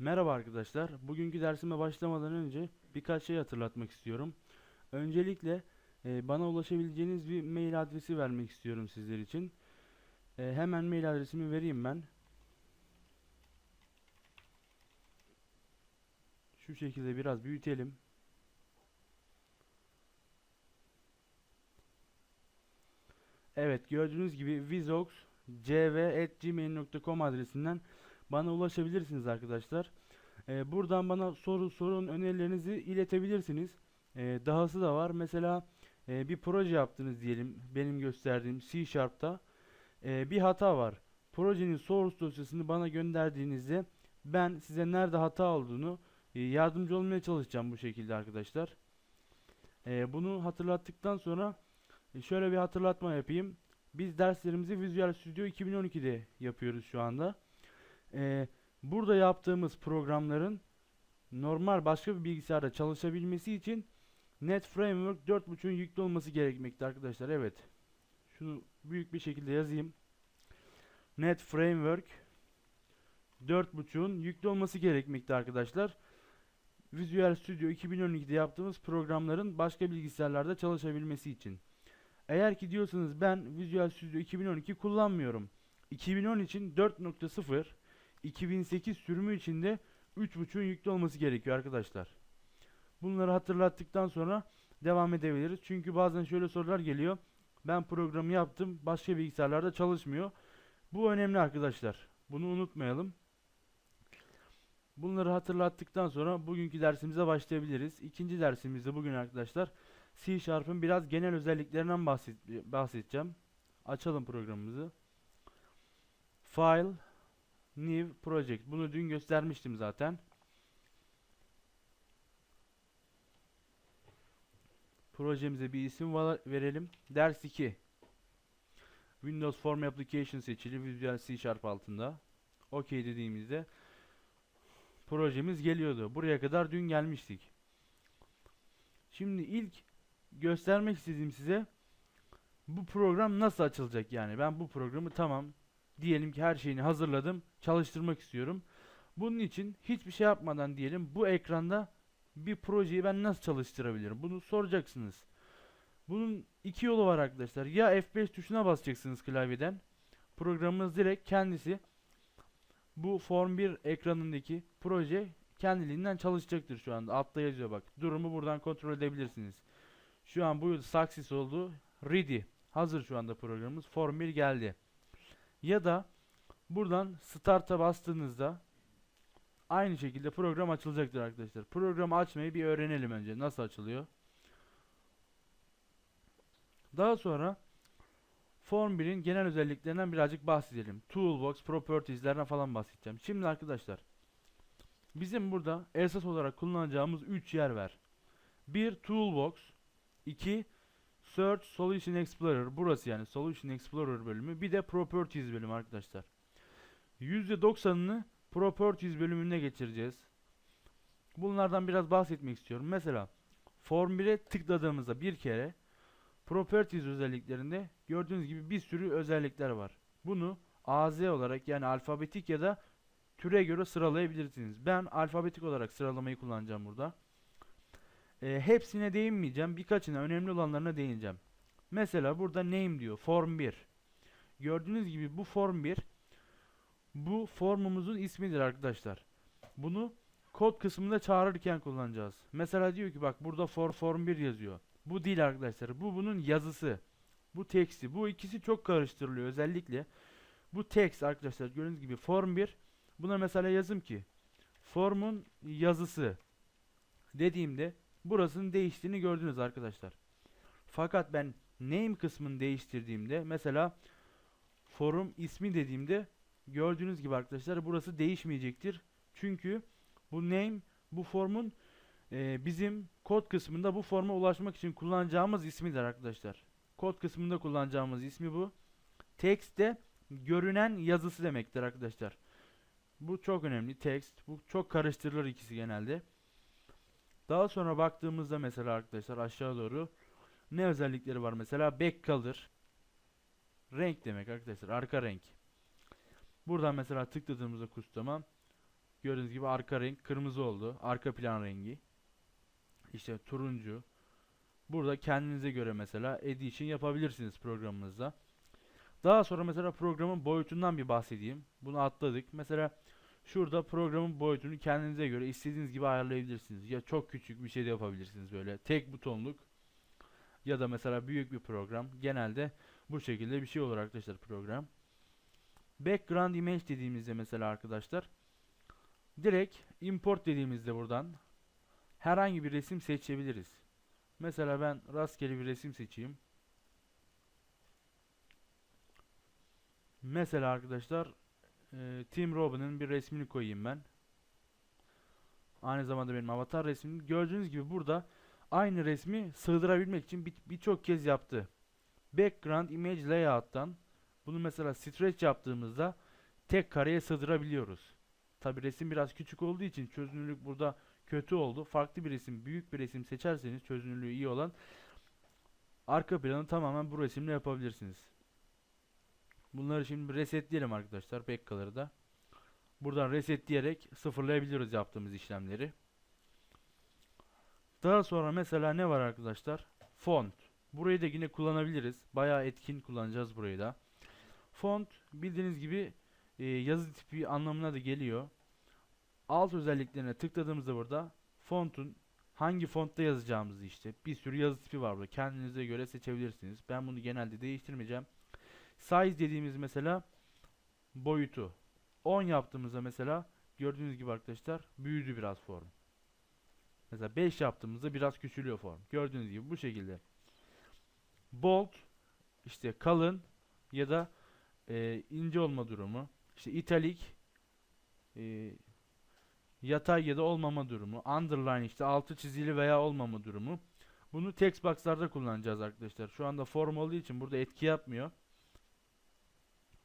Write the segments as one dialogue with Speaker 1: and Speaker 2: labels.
Speaker 1: Merhaba arkadaşlar. Bugünkü dersime başlamadan önce birkaç şey hatırlatmak istiyorum. Öncelikle e, bana ulaşabileceğiniz bir mail adresi vermek istiyorum sizler için. E, hemen mail adresimi vereyim ben. Şu şekilde biraz büyütelim. Evet gördüğünüz gibi vizox.cv@gmail.com adresinden bana ulaşabilirsiniz arkadaşlar. Ee, buradan bana soru sorun önerilerinizi iletebilirsiniz. Ee, dahası da var. Mesela e, bir proje yaptınız diyelim. Benim gösterdiğim C Sharp'ta Ee, bir hata var. Projenin source dosyasını bana gönderdiğinizde ben size nerede hata olduğunu e, yardımcı olmaya çalışacağım bu şekilde arkadaşlar. Ee, bunu hatırlattıktan sonra e, şöyle bir hatırlatma yapayım. Biz derslerimizi Visual Studio 2012'de yapıyoruz şu anda. Ee, burada yaptığımız programların normal başka bir bilgisayarda çalışabilmesi için Net Framework 4.5'ün yüklü olması gerekmekte arkadaşlar. Evet. Şunu büyük bir şekilde yazayım. Net Framework 4.5'ün yüklü olması gerekmekte arkadaşlar. Visual Studio 2012'de yaptığımız programların başka bilgisayarlarda çalışabilmesi için. Eğer ki diyorsanız ben Visual Studio 2012 kullanmıyorum. 2010 için 4.0 2008 sürümü içinde 3.5'ün yüklü olması gerekiyor arkadaşlar. Bunları hatırlattıktan sonra devam edebiliriz. Çünkü bazen şöyle sorular geliyor. Ben programı yaptım. Başka bilgisayarlarda çalışmıyor. Bu önemli arkadaşlar. Bunu unutmayalım. Bunları hatırlattıktan sonra bugünkü dersimize başlayabiliriz. İkinci dersimizde bugün arkadaşlar C Sharp'ın biraz genel özelliklerinden bahsedeceğim. Açalım programımızı. File New Project. Bunu dün göstermiştim zaten. Projemize bir isim verelim. Ders 2. Windows Form Application seçili Visual C Sharp altında. OK dediğimizde projemiz geliyordu. Buraya kadar dün gelmiştik. Şimdi ilk göstermek istediğim size bu program nasıl açılacak yani. Ben bu programı tamam diyelim ki her şeyini hazırladım. Çalıştırmak istiyorum. Bunun için hiçbir şey yapmadan diyelim bu ekranda bir projeyi ben nasıl çalıştırabilirim? Bunu soracaksınız. Bunun iki yolu var arkadaşlar. Ya F5 tuşuna basacaksınız klavyeden. Programımız direkt kendisi bu Form 1 ekranındaki proje kendiliğinden çalışacaktır şu anda. Altta yazıyor bak. Durumu buradan kontrol edebilirsiniz. Şu an bu success oldu. Ready. Hazır şu anda programımız. Form 1 geldi. Ya da buradan start'a bastığınızda aynı şekilde program açılacaktır arkadaşlar. Programı açmayı bir öğrenelim önce. Nasıl açılıyor? Daha sonra Form 1'in genel özelliklerinden birazcık bahsedelim. Toolbox, Properties'lerden falan bahsedeceğim. Şimdi arkadaşlar bizim burada esas olarak kullanacağımız 3 yer var. 1 Toolbox, 2 Search Solution Explorer burası yani Solution Explorer bölümü. Bir de Properties bölümü arkadaşlar. %90'ını Properties bölümüne geçireceğiz. Bunlardan biraz bahsetmek istiyorum. Mesela Form 1'e tıkladığımızda bir kere Properties özelliklerinde gördüğünüz gibi bir sürü özellikler var. Bunu AZ olarak yani alfabetik ya da türe göre sıralayabilirsiniz. Ben alfabetik olarak sıralamayı kullanacağım burada. E, hepsine değinmeyeceğim. Birkaçına önemli olanlarına değineceğim. Mesela burada name diyor. Form 1. Gördüğünüz gibi bu form 1 bu formumuzun ismidir arkadaşlar. Bunu kod kısmında çağırırken kullanacağız. Mesela diyor ki bak burada for form 1 yazıyor. Bu değil arkadaşlar. Bu bunun yazısı. Bu teksti. Bu ikisi çok karıştırılıyor özellikle. Bu text arkadaşlar gördüğünüz gibi form 1 buna mesela yazım ki formun yazısı dediğimde burasının değiştiğini gördünüz arkadaşlar. Fakat ben name kısmını değiştirdiğimde mesela forum ismi dediğimde gördüğünüz gibi arkadaşlar burası değişmeyecektir. Çünkü bu name bu formun e, bizim kod kısmında bu forma ulaşmak için kullanacağımız ismidir arkadaşlar. Kod kısmında kullanacağımız ismi bu. Text de görünen yazısı demektir arkadaşlar. Bu çok önemli. Text. Bu çok karıştırılır ikisi genelde. Daha sonra baktığımızda mesela arkadaşlar aşağı doğru ne özellikleri var mesela back color renk demek arkadaşlar arka renk. Buradan mesela tıkladığımızda custom'a Gördüğünüz gibi arka renk kırmızı oldu. Arka plan rengi. İşte turuncu. Burada kendinize göre mesela edition yapabilirsiniz programınızda. Daha sonra mesela programın boyutundan bir bahsedeyim. Bunu atladık. Mesela şurada programın boyutunu kendinize göre istediğiniz gibi ayarlayabilirsiniz. Ya çok küçük bir şey de yapabilirsiniz böyle. Tek butonluk ya da mesela büyük bir program. Genelde bu şekilde bir şey olur arkadaşlar program. Background image dediğimizde mesela arkadaşlar direkt import dediğimizde buradan herhangi bir resim seçebiliriz. Mesela ben rastgele bir resim seçeyim. Mesela arkadaşlar e, Tim Robin'in bir resmini koyayım ben. Aynı zamanda benim avatar resmim. Gördüğünüz gibi burada aynı resmi sığdırabilmek için bir- birçok kez yaptı. Background Image Layout'tan bunu mesela stretch yaptığımızda tek kareye sığdırabiliyoruz. Tabi resim biraz küçük olduğu için çözünürlük burada kötü oldu. Farklı bir resim, büyük bir resim seçerseniz çözünürlüğü iyi olan arka planı tamamen bu resimle yapabilirsiniz. Bunları şimdi resetleyelim arkadaşlar backcolor'ı da. Buradan resetleyerek sıfırlayabiliyoruz yaptığımız işlemleri. Daha sonra mesela ne var arkadaşlar? Font. Burayı da yine kullanabiliriz. Bayağı etkin kullanacağız burayı da. Font bildiğiniz gibi e, yazı tipi anlamına da geliyor. Alt özelliklerine tıkladığımızda burada fontun hangi fontta yazacağımızı işte bir sürü yazı tipi var burada. Kendinize göre seçebilirsiniz. Ben bunu genelde değiştirmeyeceğim. Size dediğimiz mesela boyutu. 10 yaptığımızda mesela gördüğünüz gibi arkadaşlar büyüdü biraz form. Mesela 5 yaptığımızda biraz küçülüyor form. Gördüğünüz gibi bu şekilde. Bold işte kalın ya da e, ince olma durumu. İşte italic e, yatay ya da olmama durumu. Underline işte altı çizili veya olmama durumu. Bunu text box'larda kullanacağız arkadaşlar. Şu anda form olduğu için burada etki yapmıyor.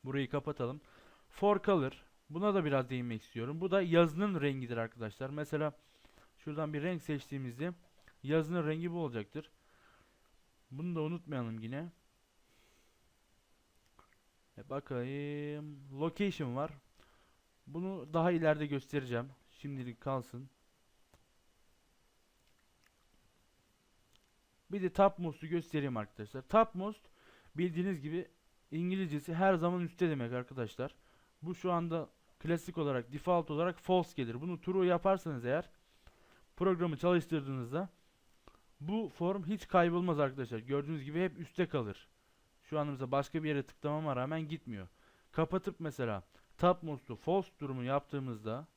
Speaker 1: Burayı kapatalım. For color. Buna da biraz değinmek istiyorum. Bu da yazının rengidir arkadaşlar. Mesela şuradan bir renk seçtiğimizde yazının rengi bu olacaktır. Bunu da unutmayalım yine. E bakayım. Location var. Bunu daha ileride göstereceğim. Şimdilik kalsın. Bir de topmost'u göstereyim arkadaşlar. Topmost bildiğiniz gibi İngilizcesi her zaman üstte demek arkadaşlar. Bu şu anda klasik olarak default olarak false gelir. Bunu true yaparsanız eğer programı çalıştırdığınızda bu form hiç kaybolmaz arkadaşlar. Gördüğünüz gibi hep üstte kalır. Şu an başka bir yere tıklamama rağmen gitmiyor. Kapatıp mesela topmost'u false durumu yaptığımızda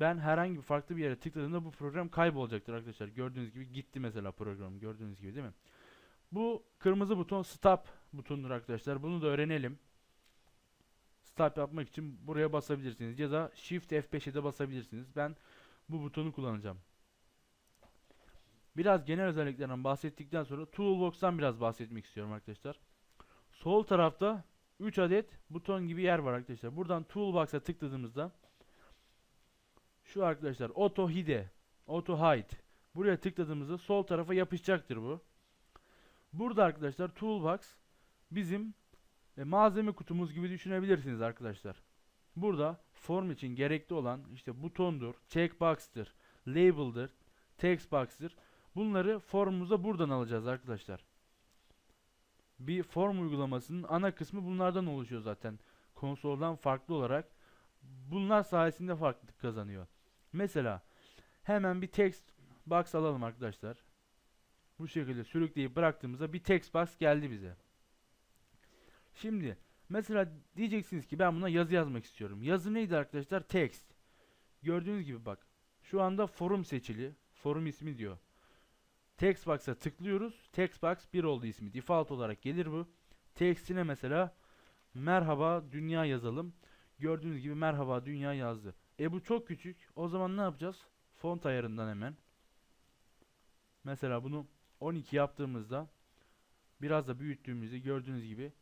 Speaker 1: ben herhangi bir farklı bir yere tıkladığımda bu program kaybolacaktır arkadaşlar. Gördüğünüz gibi gitti mesela program. Gördüğünüz gibi değil mi? Bu kırmızı buton stop butonudur arkadaşlar. Bunu da öğrenelim. Stop yapmak için buraya basabilirsiniz ya da Shift F5'e de basabilirsiniz. Ben bu butonu kullanacağım. Biraz genel özelliklerinden bahsettikten sonra Toolbox'tan biraz bahsetmek istiyorum arkadaşlar. Sol tarafta 3 adet buton gibi yer var arkadaşlar. Buradan Toolbox'a tıkladığımızda şu arkadaşlar Auto Hide, Auto Hide. Buraya tıkladığımızda sol tarafa yapışacaktır bu. Burada arkadaşlar Toolbox bizim e, malzeme kutumuz gibi düşünebilirsiniz arkadaşlar. Burada form için gerekli olan işte butondur, checkbox'tır, label'dır, textbox'tır. Bunları formumuza buradan alacağız arkadaşlar. Bir form uygulamasının ana kısmı bunlardan oluşuyor zaten. Konsoldan farklı olarak bunlar sayesinde farklılık kazanıyor. Mesela hemen bir text box alalım arkadaşlar. Bu şekilde sürükleyip bıraktığımızda bir text box geldi bize. Şimdi mesela diyeceksiniz ki ben buna yazı yazmak istiyorum. Yazı neydi arkadaşlar? Text. Gördüğünüz gibi bak. Şu anda forum seçili. Forum ismi diyor. Text box'a tıklıyoruz. Text box 1 oldu ismi. Default olarak gelir bu. Text'ine mesela merhaba dünya yazalım. Gördüğünüz gibi merhaba dünya yazdı. E bu çok küçük. O zaman ne yapacağız? Font ayarından hemen. Mesela bunu 12 yaptığımızda biraz da büyüttüğümüzde gördüğünüz gibi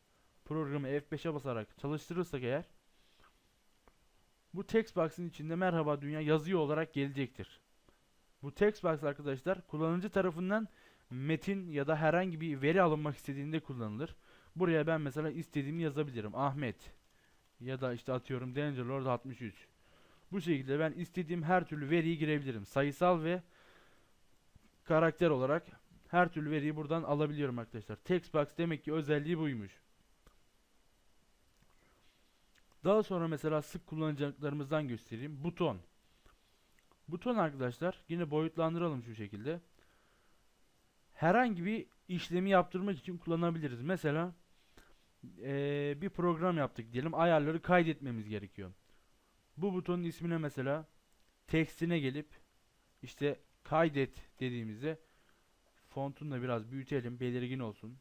Speaker 1: programı F5'e basarak çalıştırırsak eğer bu text box'ın içinde merhaba dünya yazıyor olarak gelecektir. Bu text box arkadaşlar kullanıcı tarafından metin ya da herhangi bir veri alınmak istediğinde kullanılır. Buraya ben mesela istediğimi yazabilirim. Ahmet ya da işte atıyorum Danger Lord 63. Bu şekilde ben istediğim her türlü veriyi girebilirim. Sayısal ve karakter olarak her türlü veriyi buradan alabiliyorum arkadaşlar. Textbox demek ki özelliği buymuş. Daha sonra mesela sık kullanacaklarımızdan göstereyim. Buton. Buton arkadaşlar yine boyutlandıralım şu şekilde. Herhangi bir işlemi yaptırmak için kullanabiliriz. Mesela eee, bir program yaptık diyelim. Ayarları kaydetmemiz gerekiyor. Bu butonun ismine mesela tekstine gelip işte kaydet dediğimizde fontunu da biraz büyütelim, belirgin olsun.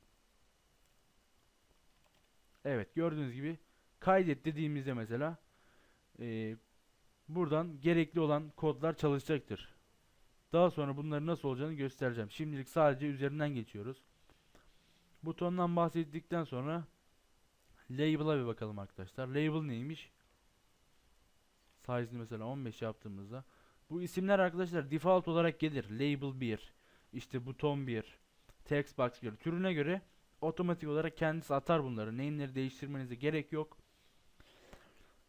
Speaker 1: Evet, gördüğünüz gibi kaydet dediğimizde mesela eee, buradan gerekli olan kodlar çalışacaktır. Daha sonra bunların nasıl olacağını göstereceğim. Şimdilik sadece üzerinden geçiyoruz. Butondan bahsettikten sonra label'a bir bakalım arkadaşlar. Label neymiş? Size'ını mesela 15 yaptığımızda bu isimler arkadaşlar default olarak gelir. Label 1, işte buton 1, text box 1 türüne göre otomatik olarak kendisi atar bunları. Name'leri değiştirmenize gerek yok.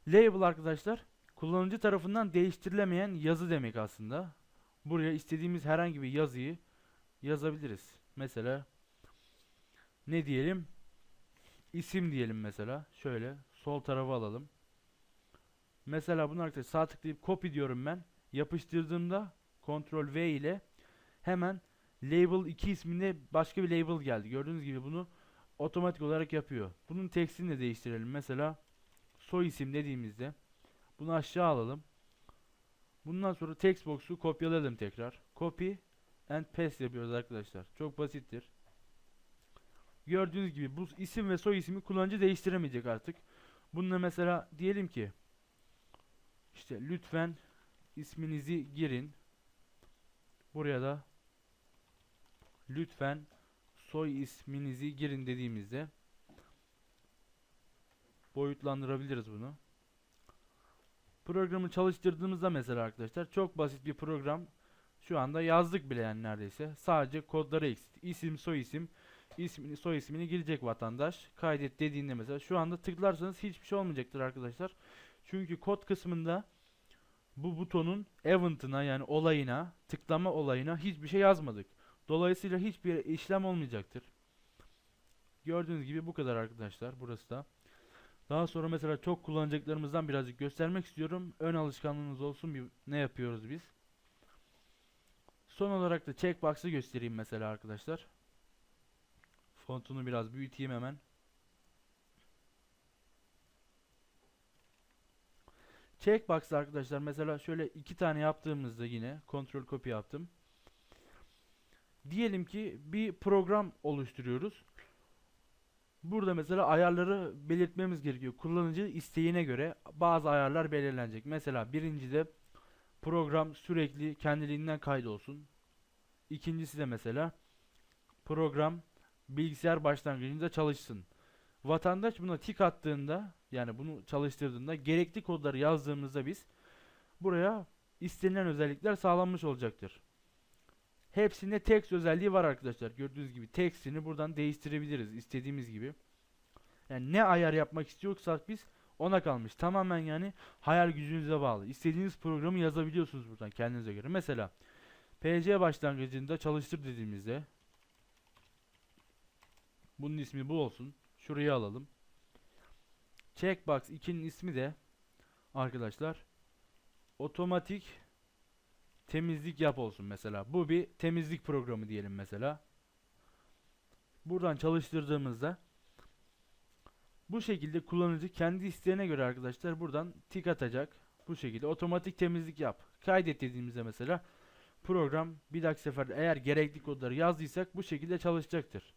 Speaker 1: Label arkadaşlar kullanıcı tarafından değiştirilemeyen yazı demek aslında. Buraya istediğimiz herhangi bir yazıyı yazabiliriz. Mesela ne diyelim? İsim diyelim mesela. Şöyle sol tarafa alalım. Mesela bunu arkadaşlar sağ tıklayıp copy diyorum ben. Yapıştırdığımda Ctrl V ile hemen label 2 isminde başka bir label geldi. Gördüğünüz gibi bunu otomatik olarak yapıyor. Bunun tekstini de değiştirelim. Mesela soy isim dediğimizde bunu aşağı alalım. Bundan sonra text box'u kopyalayalım tekrar. Copy and paste yapıyoruz arkadaşlar. Çok basittir. Gördüğünüz gibi bu isim ve soy ismi kullanıcı değiştiremeyecek artık. Bununla mesela diyelim ki işte lütfen isminizi girin. Buraya da lütfen soy isminizi girin dediğimizde boyutlandırabiliriz bunu. Programı çalıştırdığımızda mesela arkadaşlar çok basit bir program. Şu anda yazdık bile yani neredeyse. Sadece kodları eksik. İsim, soy isim, ismini, soy ismini girecek vatandaş. Kaydet dediğinde mesela şu anda tıklarsanız hiçbir şey olmayacaktır arkadaşlar. Çünkü kod kısmında bu butonun event'ına yani olayına, tıklama olayına hiçbir şey yazmadık. Dolayısıyla hiçbir işlem olmayacaktır. Gördüğünüz gibi bu kadar arkadaşlar. Burası da. Daha sonra mesela çok kullanacaklarımızdan birazcık göstermek istiyorum. Ön alışkanlığınız olsun bir ne yapıyoruz biz. Son olarak da checkbox'ı göstereyim mesela arkadaşlar. Fontunu biraz büyüteyim hemen. Checkbox arkadaşlar mesela şöyle iki tane yaptığımızda yine kontrol copy yaptım. Diyelim ki bir program oluşturuyoruz. Burada mesela ayarları belirtmemiz gerekiyor. Kullanıcı isteğine göre bazı ayarlar belirlenecek. Mesela birincide program sürekli kendiliğinden kaydolsun. İkincisi de mesela program bilgisayar başlangıcında çalışsın. Vatandaş buna tik attığında yani bunu çalıştırdığında gerekli kodları yazdığımızda biz buraya istenilen özellikler sağlanmış olacaktır. Hepsinde text özelliği var arkadaşlar. Gördüğünüz gibi textini buradan değiştirebiliriz istediğimiz gibi. Yani ne ayar yapmak istiyorsak biz ona kalmış. Tamamen yani hayal gücünüze bağlı. İstediğiniz programı yazabiliyorsunuz buradan kendinize göre. Mesela PC başlangıcında çalıştır dediğimizde bunun ismi bu olsun. Şurayı alalım. Checkbox 2'nin ismi de arkadaşlar otomatik temizlik yap olsun mesela. Bu bir temizlik programı diyelim mesela. Buradan çalıştırdığımızda bu şekilde kullanıcı kendi isteğine göre arkadaşlar buradan tik atacak. Bu şekilde otomatik temizlik yap. Kaydet dediğimizde mesela program bir dahaki seferde eğer gerekli kodları yazdıysak bu şekilde çalışacaktır.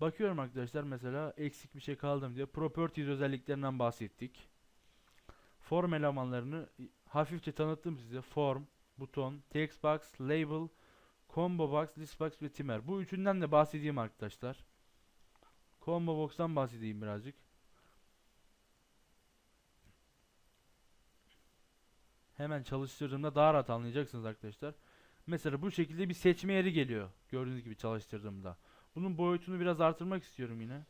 Speaker 1: Bakıyorum arkadaşlar mesela eksik bir şey kaldım diye properties özelliklerinden bahsettik. Form elemanlarını hafifçe tanıttım size. Form, buton, textbox, label, combo box, listbox ve timer. Bu üçünden de bahsedeyim arkadaşlar. Combo box'tan bahsedeyim birazcık. Hemen çalıştırdığımda daha rahat anlayacaksınız arkadaşlar. Mesela bu şekilde bir seçme yeri geliyor. Gördüğünüz gibi çalıştırdığımda. Bunun boyutunu biraz artırmak istiyorum yine.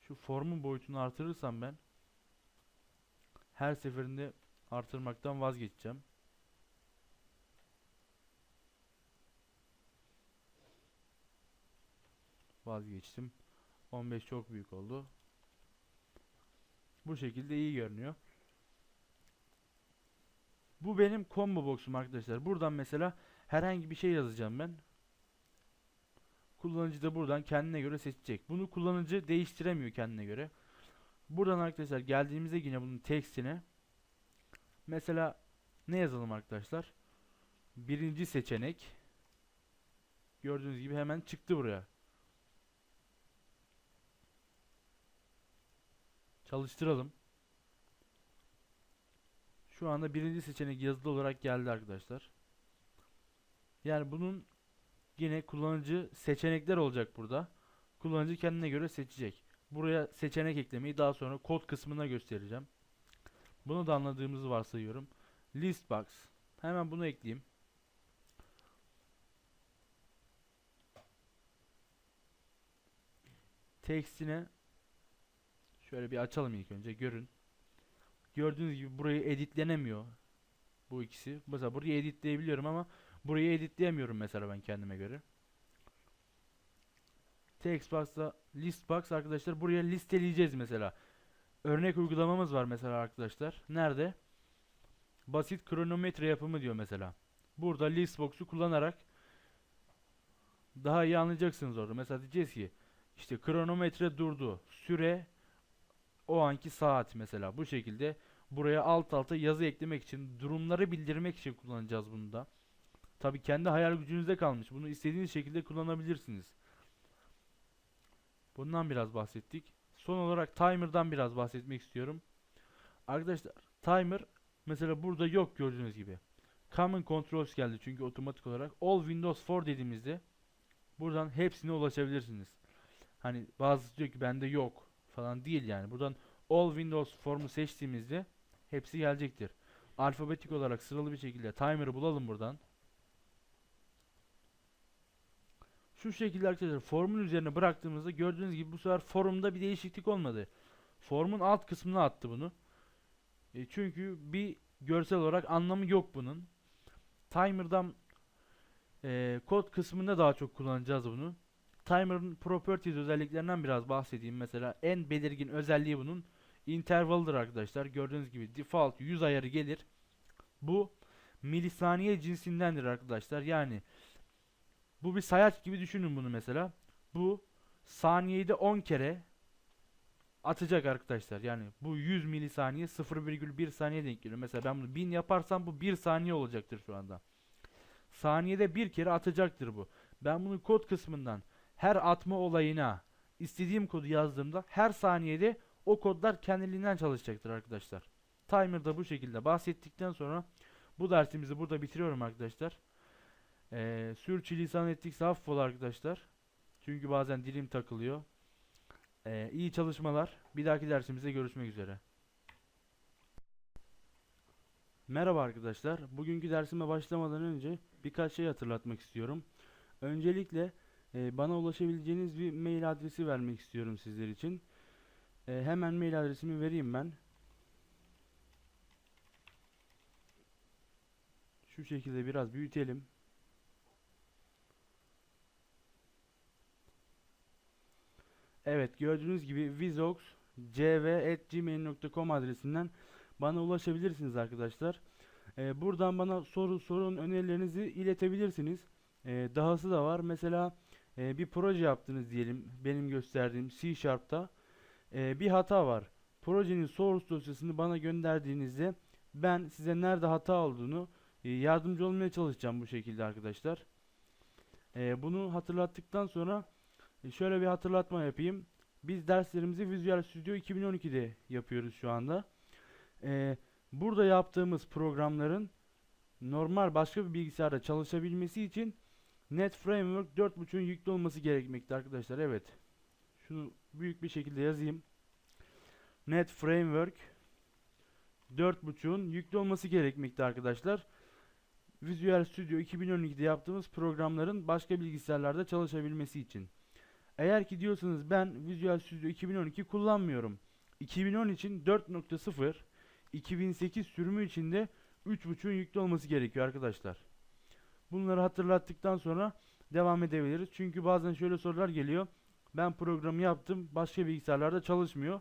Speaker 1: Şu formun boyutunu artırırsam ben her seferinde artırmaktan vazgeçeceğim. Vazgeçtim. 15 çok büyük oldu. Bu şekilde iyi görünüyor. Bu benim combo box'um arkadaşlar. Buradan mesela herhangi bir şey yazacağım ben. Kullanıcı da buradan kendine göre seçecek. Bunu kullanıcı değiştiremiyor kendine göre. Buradan arkadaşlar geldiğimizde yine bunun tekstine mesela ne yazalım arkadaşlar? Birinci seçenek gördüğünüz gibi hemen çıktı buraya. Çalıştıralım. Şu anda birinci seçenek yazılı olarak geldi arkadaşlar. Yani bunun yine kullanıcı seçenekler olacak burada. Kullanıcı kendine göre seçecek. Buraya seçenek eklemeyi daha sonra kod kısmına göstereceğim. Bunu da anladığımızı varsayıyorum. List box. Hemen bunu ekleyeyim. Tekstine şöyle bir açalım ilk önce görün. Gördüğünüz gibi burayı editlenemiyor. Bu ikisi. Mesela burayı editleyebiliyorum ama burayı editleyemiyorum mesela ben kendime göre. Textbox'ta listbox arkadaşlar buraya listeleyeceğiz mesela. Örnek uygulamamız var mesela arkadaşlar. Nerede? Basit kronometre yapımı diyor mesela. Burada listbox'u kullanarak daha iyi anlayacaksınız orada. Mesela diyeceğiz ki işte kronometre durdu. Süre o anki saat mesela bu şekilde buraya alt alta yazı eklemek için durumları bildirmek için kullanacağız bunu da. Tabi kendi hayal gücünüzde kalmış. Bunu istediğiniz şekilde kullanabilirsiniz. Bundan biraz bahsettik. Son olarak timer'dan biraz bahsetmek istiyorum. Arkadaşlar timer mesela burada yok gördüğünüz gibi. Common Controls geldi çünkü otomatik olarak. All Windows 4 dediğimizde buradan hepsine ulaşabilirsiniz. Hani bazısı diyor ki bende yok falan değil yani. Buradan All Windows formu seçtiğimizde hepsi gelecektir. Alfabetik olarak sıralı bir şekilde timer'ı bulalım buradan. Şu şekilde arkadaşlar formun üzerine bıraktığımızda gördüğünüz gibi bu sefer forumda bir değişiklik olmadı. Formun alt kısmına attı bunu. E çünkü bir görsel olarak anlamı yok bunun. Timer'dan e, kod kısmında daha çok kullanacağız bunu. Timer'ın properties özelliklerinden biraz bahsedeyim. Mesela en belirgin özelliği bunun interval'dır arkadaşlar. Gördüğünüz gibi default 100 ayarı gelir. Bu milisaniye cinsindendir arkadaşlar. Yani bu bir sayaç gibi düşünün bunu mesela. Bu saniyede 10 kere atacak arkadaşlar. Yani bu 100 milisaniye 0,1 saniye denk geliyor. Mesela ben bunu 1000 yaparsam bu 1 saniye olacaktır şu anda. Saniyede bir kere atacaktır bu. Ben bunu kod kısmından her atma olayına istediğim kodu yazdığımda her saniyede o kodlar kendiliğinden çalışacaktır arkadaşlar. Timer'da bu şekilde bahsettikten sonra bu dersimizi burada bitiriyorum arkadaşlar. Ee, sürçülisan ettikse affola arkadaşlar. Çünkü bazen dilim takılıyor. Ee, iyi çalışmalar. Bir dahaki dersimizde görüşmek üzere. Merhaba arkadaşlar. Bugünkü dersime başlamadan önce birkaç şey hatırlatmak istiyorum. Öncelikle e, bana ulaşabileceğiniz bir mail adresi vermek istiyorum sizler için. E, hemen mail adresimi vereyim ben. Şu şekilde biraz büyütelim. Evet gördüğünüz gibi vizox.cv@gmail.com adresinden bana ulaşabilirsiniz arkadaşlar. Ee, buradan bana soru sorun önerilerinizi iletebilirsiniz. Ee, dahası da var. Mesela e, bir proje yaptınız diyelim. Benim gösterdiğim C Sharp'ta e, bir hata var. Projenin source dosyasını bana gönderdiğinizde ben size nerede hata olduğunu e, yardımcı olmaya çalışacağım bu şekilde arkadaşlar. E, bunu hatırlattıktan sonra şöyle bir hatırlatma yapayım. Biz derslerimizi Visual Studio 2012'de yapıyoruz şu anda. E, burada yaptığımız programların normal başka bir bilgisayarda çalışabilmesi için Net Framework 4.5'ün yüklü olması gerekmekte arkadaşlar. Evet. Şunu büyük bir şekilde yazayım. Net Framework 4.5'un yüklü olması gerekmekte arkadaşlar. Visual Studio 2012'de yaptığımız programların başka bilgisayarlarda çalışabilmesi için. Eğer ki diyorsanız ben Visual Studio 2012 kullanmıyorum. 2010 için 4.0, 2008 sürümü içinde 3.5'ün yüklü olması gerekiyor arkadaşlar. Bunları hatırlattıktan sonra devam edebiliriz. Çünkü bazen şöyle sorular geliyor. Ben programı yaptım. Başka bilgisayarlarda çalışmıyor.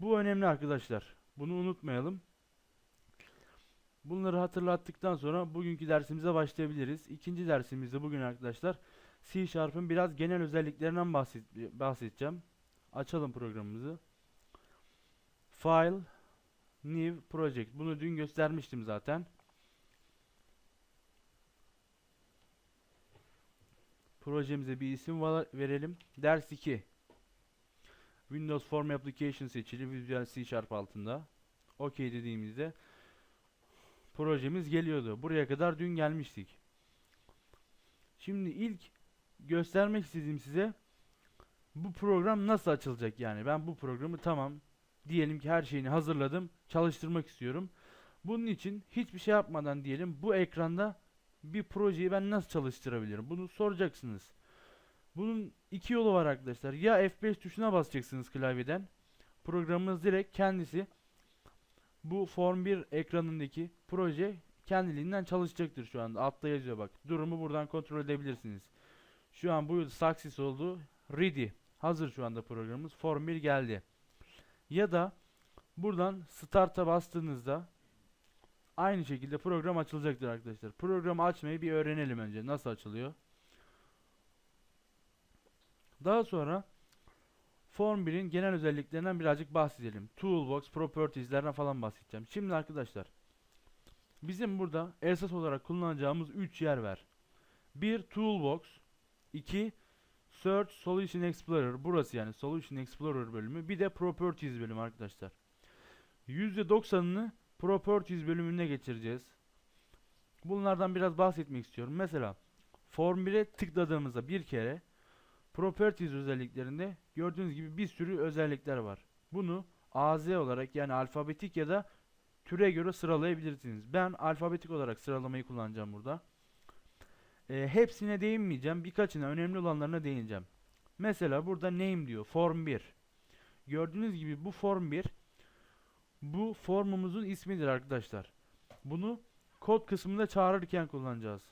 Speaker 1: Bu önemli arkadaşlar. Bunu unutmayalım. Bunları hatırlattıktan sonra bugünkü dersimize başlayabiliriz. İkinci dersimizde bugün arkadaşlar C Sharp'ın biraz genel özelliklerinden bahset bahsedeceğim. Açalım programımızı. File, New, Project. Bunu dün göstermiştim zaten. Projemize bir isim verelim. Ders 2. Windows Form Application seçili Visual C Sharp altında. OK dediğimizde projemiz geliyordu. Buraya kadar dün gelmiştik. Şimdi ilk göstermek istediğim size bu program nasıl açılacak yani. Ben bu programı tamam diyelim ki her şeyini hazırladım. Çalıştırmak istiyorum. Bunun için hiçbir şey yapmadan diyelim bu ekranda bir projeyi ben nasıl çalıştırabilirim? Bunu soracaksınız. Bunun iki yolu var arkadaşlar. Ya F5 tuşuna basacaksınız klavyeden. Programınız direkt kendisi bu Form 1 ekranındaki proje kendiliğinden çalışacaktır şu anda. Altta yazıyor bak. Durumu buradan kontrol edebilirsiniz. Şu an bu success oldu. Ready. Hazır şu anda programımız. Form 1 geldi. Ya da buradan start'a bastığınızda aynı şekilde program açılacaktır arkadaşlar. Programı açmayı bir öğrenelim önce. Nasıl açılıyor? Daha sonra Form 1'in genel özelliklerinden birazcık bahsedelim. Toolbox, Properties'lerden falan bahsedeceğim. Şimdi arkadaşlar bizim burada esas olarak kullanacağımız 3 yer var. 1 Toolbox, 2 Search Solution Explorer. Burası yani Solution Explorer bölümü. Bir de Properties bölümü arkadaşlar. %90'ını Properties bölümüne geçireceğiz. Bunlardan biraz bahsetmek istiyorum. Mesela Form 1'e tıkladığımızda bir kere Properties özelliklerinde gördüğünüz gibi bir sürü özellikler var. Bunu AZ olarak yani alfabetik ya da türe göre sıralayabilirsiniz. Ben alfabetik olarak sıralamayı kullanacağım burada. E, hepsine değinmeyeceğim. Birkaçına önemli olanlarına değineceğim. Mesela burada name diyor. Form 1. Gördüğünüz gibi bu form 1 bu formumuzun ismidir arkadaşlar. Bunu kod kısmında çağırırken kullanacağız.